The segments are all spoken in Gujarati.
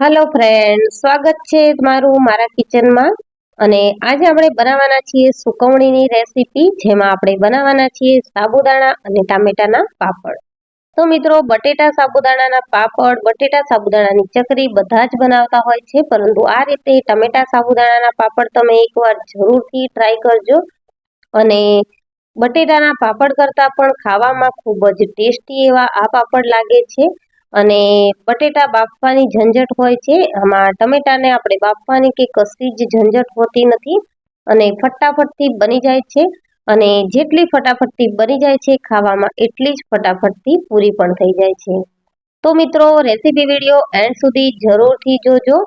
હેલો ફ્રેન્ડ સ્વાગત છે તમારું મારા કિચનમાં અને આજે આપણે બનાવવાના છીએ સુકવણીની રેસીપી જેમાં આપણે બનાવવાના છીએ સાબુદાણા અને ટામેટાના પાપડ. તો મિત્રો, બટેટા સાબુદાણાના પાપડ, બટેટા સાબુદાણાની ચકરી બધા જ બનાવતા હોય છે, પરંતુ આ રીતે ટમેટા સાબુદાણાના પાપડ તમે એકવાર જરૂરથી ટ્રાય કરજો. અને બટેટાના પાપડ કરતાં પણ ખાવામાં ખૂબ જ ટેસ્ટી એવા આ પાપડ લાગે છે. અને બટેટા બાફવાની ઝંઝટ હોય છે. આમાં ટમેટાને આપણે બાફવાની કે કશી જ ઝંઝટ હોતી નથી અને ફટાફટથી બની જાય છે. અને જેટલી ફટાફટથી બની જાય છે ખાવામાં એટલી જ ફટાફટથી પૂરી પણ થઈ જાય છે. તો મિત્રો, રેસીપી વીડિયો એન્ડ સુધી જરૂરથી જોજો.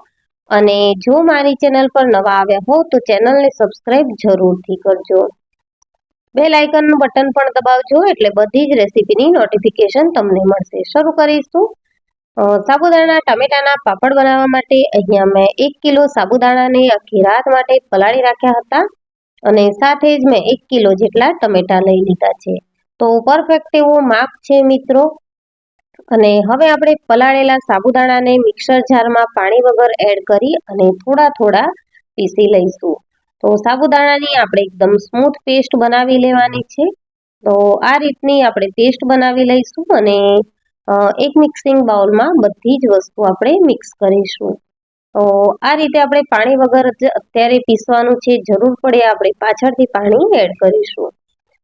અને જો મારી ચેનલ પર નવા આવ્યા હો, તો ચેનલને સબસ્ક્રાઈબ જરૂરથી કરજો. બેલ આઇકનનું બટન પણ દબાવજો, એટલે બધી જ રેસીપીની નોટિફિકેશન તમને મળશે. શરૂ કરીશું. સાબુદાણા ટામેટાના પાપડ બનાવવા માટે અહીંયા મેં એક કિલો સાબુદાણાને આખી રાત માટે પલાળી રાખ્યા હતા અને સાથે જ મેં એક કિલો જેટલા ટમેટા લઈ લીધા છે. તો પરફેક્ટ એવું માપ છે મિત્રો. અને હવે આપણે પલાળેલા સાબુદાણાને મિક્સર જારમાં પાણી વગર એડ કરી અને થોડા થોડા પીસી લઈશું. તો સાબુદાણાની આપણે એકદમ સ્મૂથ પેસ્ટ બનાવી લેવાની છે. તો આ રીતની આપણે પેસ્ટ બનાવી લઈશું અને એક મિક્સિંગ બાઉલમાં બધી જ વસ્તુ આપણે મિક્સ કરીશું. તો આ રીતે આપણે પાણી વગર જ અત્યારે પીસવાનું છે. જરૂર પડે આપણે પાછળથી પાણી એડ કરીશું.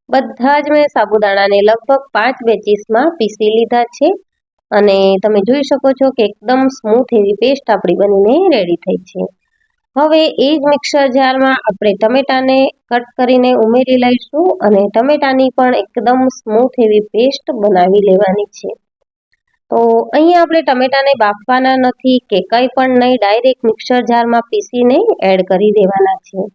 બધા જ મેં સાબુદાણાને લગભગ પાંચ બેચીસમાં પીસી લીધા છે. અને તમે જોઈ શકો છો કે એકદમ સ્મૂથ એવી પેસ્ટ આપણી બનીને રેડી થઈ છે. હવે એ જ મિક્સર જારમાં આપણે ટમેટાને કટ કરીને ઉમેરી લઈશું અને ટમેટાની પણ એકદમ સ્મૂથ એવી પેસ્ટ બનાવી લેવાની છે. તો અહીંયા આપણે ટમેટાને બાફવાના નથી, કે કંઈ પણ નહીં, ડાયરેક્ટ મિક્સર જારમાં પીસીને એડ કરી દેવાના છે.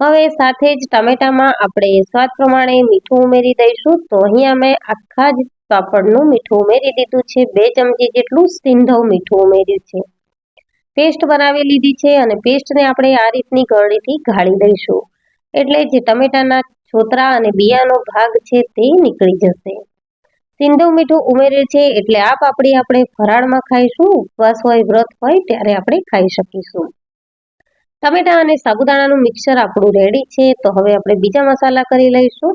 હવે સાથે જ ટમેટામાં આપણે સ્વાદ પ્રમાણે મીઠું ઉમેરી દઈશું. તો અહીંયા મેં આખા જ પાપડનું મીઠું ઉમેરી દીધું છે. બે ચમચી જેટલું સિંધવ મીઠું ઉમેર્યું છે. પેસ્ટ બનાવી લીધી છે અને પેસ્ટને આપણે આ રીતની ગળણીથી ગાળી દઈશું. એટલે જે ટમેટાના છોતરા અને બિયાનો ભાગ છે તે નીકળી જશે. સિંધવ મીઠું ઉમેરે છે એટલે આ પાપડી આપણે ફરાળમાં ખાઈશું. ઉપવાસ હોય, વ્રત હોય, ત્યારે આપણે ખાઈ શકીશું. ટમેટા અને સાબુદાણાનું મિક્સર આપણું રેડી છે. તો હવે આપણે બીજા મસાલા કરી લઈશું.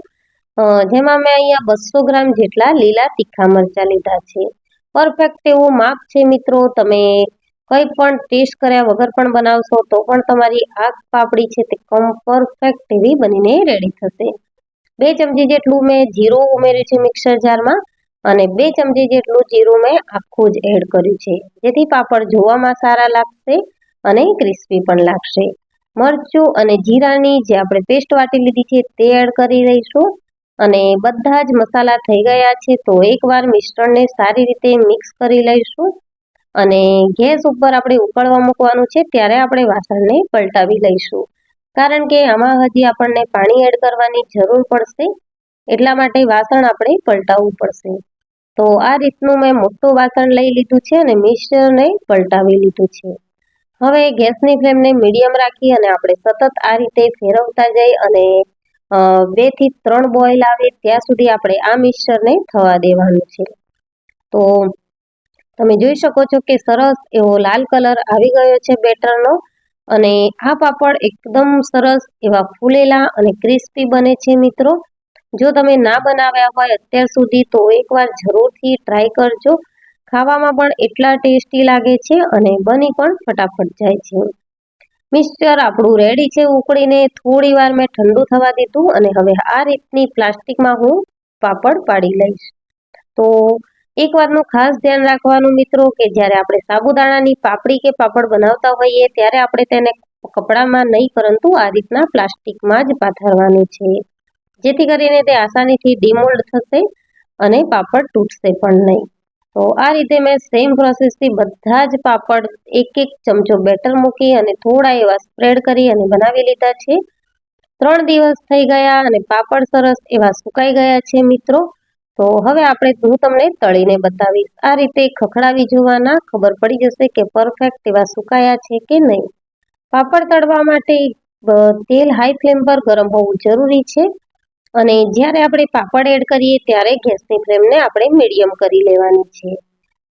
જેમાં મેં અહીંયા બસો ગ્રામ જેટલા લીલા તીખા મરચાં લીધા છે. પરફેક્ટ એવું માપ છે મિત્રો. તમે કંઈ પણ ટેસ્ટ કર્યા વગર પણ બનાવશો, તો પણ તમારી આ પાપડી છે તે કમ પરફેક્ટ એવી બનીને રેડી થશે. બે ચમચી જેટલું મેં જીરું ઉમેર્યું છે મિક્સર જારમાં. અને બે ચમચી જેટલું જીરું મેં આખું જ એડ કર્યું છે. જેથી પાપડ જોવામાં સારા લાગશે અને ક્રિસ્પી પણ લાગશે. મરચું અને જીરાની જે આપણે પેસ્ટ વાટી લીધી છે તે એડ કરી દઈશું અને બધા જ મસાલા થઈ ગયા છે તો એકવાર મિશ્રણને સારી રીતે મિક્સ કરી લઈશું. અને ગેસ ઉપર આપણે ઉકળવા મૂકવાનું છે ત્યારે આપણે વાસણને પલટાવી લઈશું. કારણ કે આમાં હજી આપણને પાણી એડ કરવાની જરૂર પડશે. એટલા માટે વાસણ આપણે પલટાવવું પડશે. તો આ રીતનું મેં મોટું વાસણ લઈ લીધું છે અને મિક્સરને પલટાવી લીધું છે. હવે ગેસની ફ્લેમને મીડિયમ રાખી અને આપણે સતત આ રીતે ફેરવતા જઈ અને બેથી ત્રણ બોઇલ આવે ત્યાં સુધી આપણે આ મિક્સરને થવા દેવાનું છે. તો તમે જોઈ શકો છો કે સરસ એવો લાલ કલર આવી ગયો છે બેટરનો અને આ પાપડ એકદમ સરસ એવા ફૂલેલા અને ક્રિસ્પી બને છે મિત્રો. જો તમે ના બનાવ્યા હોય અત્યાર સુધી તો એકવાર જરૂરથી ટ્રાય કરજો. ખાવામાં પણ એટલા ટેસ્ટી લાગે છે અને બની પણ ફટાફટ જાય છે. મિક્સચર આપણું રેડી છે ઉકળીને થોડી વાર મેં ઠંડુ થવા દીધું અને હવે આ રીતની પ્લાસ્ટિકમાં હું પાપડ પાડી લઈશ. તો એક વાતનું ખાસ ધ્યાન રાખવાનું મિત્રો કે જ્યારે આપણે સાબુદાણાની પાપડી કે પાપડ બનાવતા હોઈએ ત્યારે આપણે તેને કપડામાં નહીં પરંતુ આ રીતના પ્લાસ્ટિકમાં જ પાથરવાનું છે. જેથી કરીને તે આસાનીથી ડિમોલ્ડ થશે અને પાપડ તૂટશે પણ નહીં. તો આ રીતે મેં સેમ પ્રોસેસથી બધા જ પાપડ એક એક ચમચો બેટર મૂકી અને થોડા એવા સ્પ્રેડ કરી અને બનાવી લીધા છે. ત્રણ દિવસ થઈ ગયા અને પાપડ સરસ એવા સુકાઈ ગયા છે મિત્રો. તો હવે આપણે હું તમને તળીને બતાવીશ. આ રીતે ખખડાવી જોવાના ખબર પડી જશે કે પરફેક્ટ એવા સુકાયા છે કે નહીં. પાપડ તળવા માટે તેલ હાઈ ફ્લેમ પર ગરમ હોવું જરૂરી છે. અને જ્યારે આપણે પાપડ એડ કરીએ ત્યારે ગેસની ફ્લેમને આપણે મીડિયમ કરી લેવાની છે.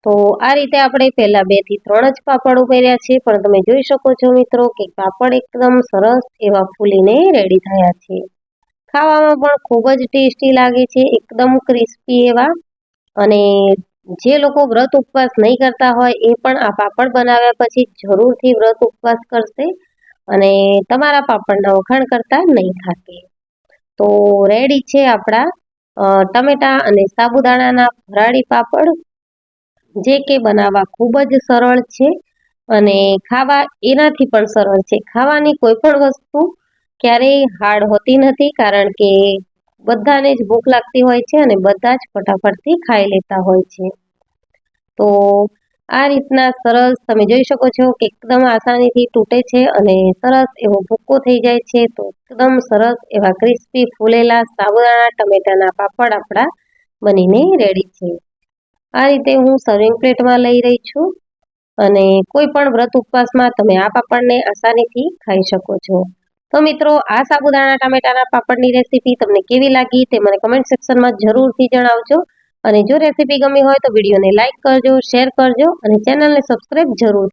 તો આ રીતે આપણે પહેલાં બેથી ત્રણ જ પાપડ ઉમેર્યા છે. પણ તમે જોઈ શકો છો મિત્રો કે પાપડ એકદમ સરસ એવા ફૂલીને રેડી થયા છે. ખાવામાં પણ ખૂબ જ ટેસ્ટી લાગે છે, એકદમ ક્રિસ્પી એવા. અને જે લોકો વ્રત ઉપવાસ નહીં કરતા હોય એ પણ આ પાપડ બનાવ્યા પછી જરૂરથી વ્રત ઉપવાસ કરશે અને તમારા પાપડના વખાણ કરતા નહીં થાકે. તો રેડી છે આપણા ટમેટા અને સાબુદાણાના ભરાળી પાપડ, જે કે બનાવવા ખૂબ જ સરળ છે અને ખાવા એનાથી પણ સરળ છે. ખાવાની કોઈ પણ વસ્તુ ક્યારેય હાર્ડ હોતી નથી કારણ કે બધાને જ ભૂખ લાગતી હોય છે અને બધા જ ફટાફટથી ખાઈ લેતા હોય છે. તો આ રીતના સરસ તમે જોઈ શકો છો કે એકદમ આસાનીથી તૂટે છે અને સરસ એવો ભૂક્કો થઈ જાય છે તો એકદમ સરસ એવા ક્રિસ્પી ફૂલેલા સાબુદાણા, ટમેટાના પાપડ આપણા બનીને રેડી છે. આ રીતે હું સર્વિંગ પ્લેટમાં લઈ રહી છું અને કોઈ પણ વ્રત ઉપવાસમાં તમે આ પાપડને આસાનીથી ખાઈ શકો છો. તો મિત્રો, આ સાબુદાણા, ટામેટાના પાપડની રેસીપી તમને કેવી લાગી તે મને કમેન્ટ સેક્શનમાં જરૂરથી જણાવજો. અને જો રેસીપી ગમી હોય તો વિડીયોને લાઇક કરજો શેર કરજો અને ચેનલને સબસ્ક્રાઇબ જરૂરથી.